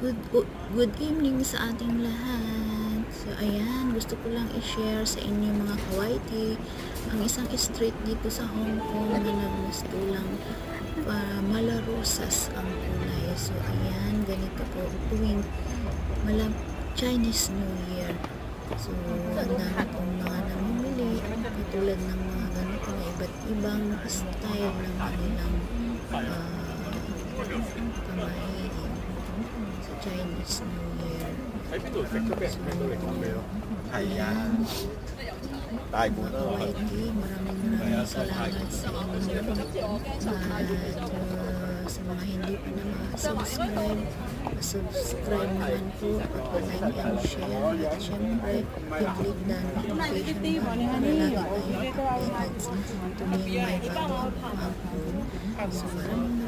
Good, good, evening sa ating lahat. So, ayan, gusto ko lang i-share sa inyo mga kawaiti ang isang street dito sa Hong Kong na nagmusto lang para malarosas ang kulay. So, ayan, ganito po tuwing malam Chinese New Year. So, ang dami pong mga namimili katulad ng mga ganito na iba't ibang style ng kanilang ah, pamahiin sa Chinese New Year. So, Ayan. Tayo muna. YT, maraming maraming salamat sa inyo. At uh, sa mga hindi pa na subscribe subscribe naman po, pagpapalan and share. At syempre, i-click na notification bell para lagi tayong updated sa tuwing may bagong upload. So maraming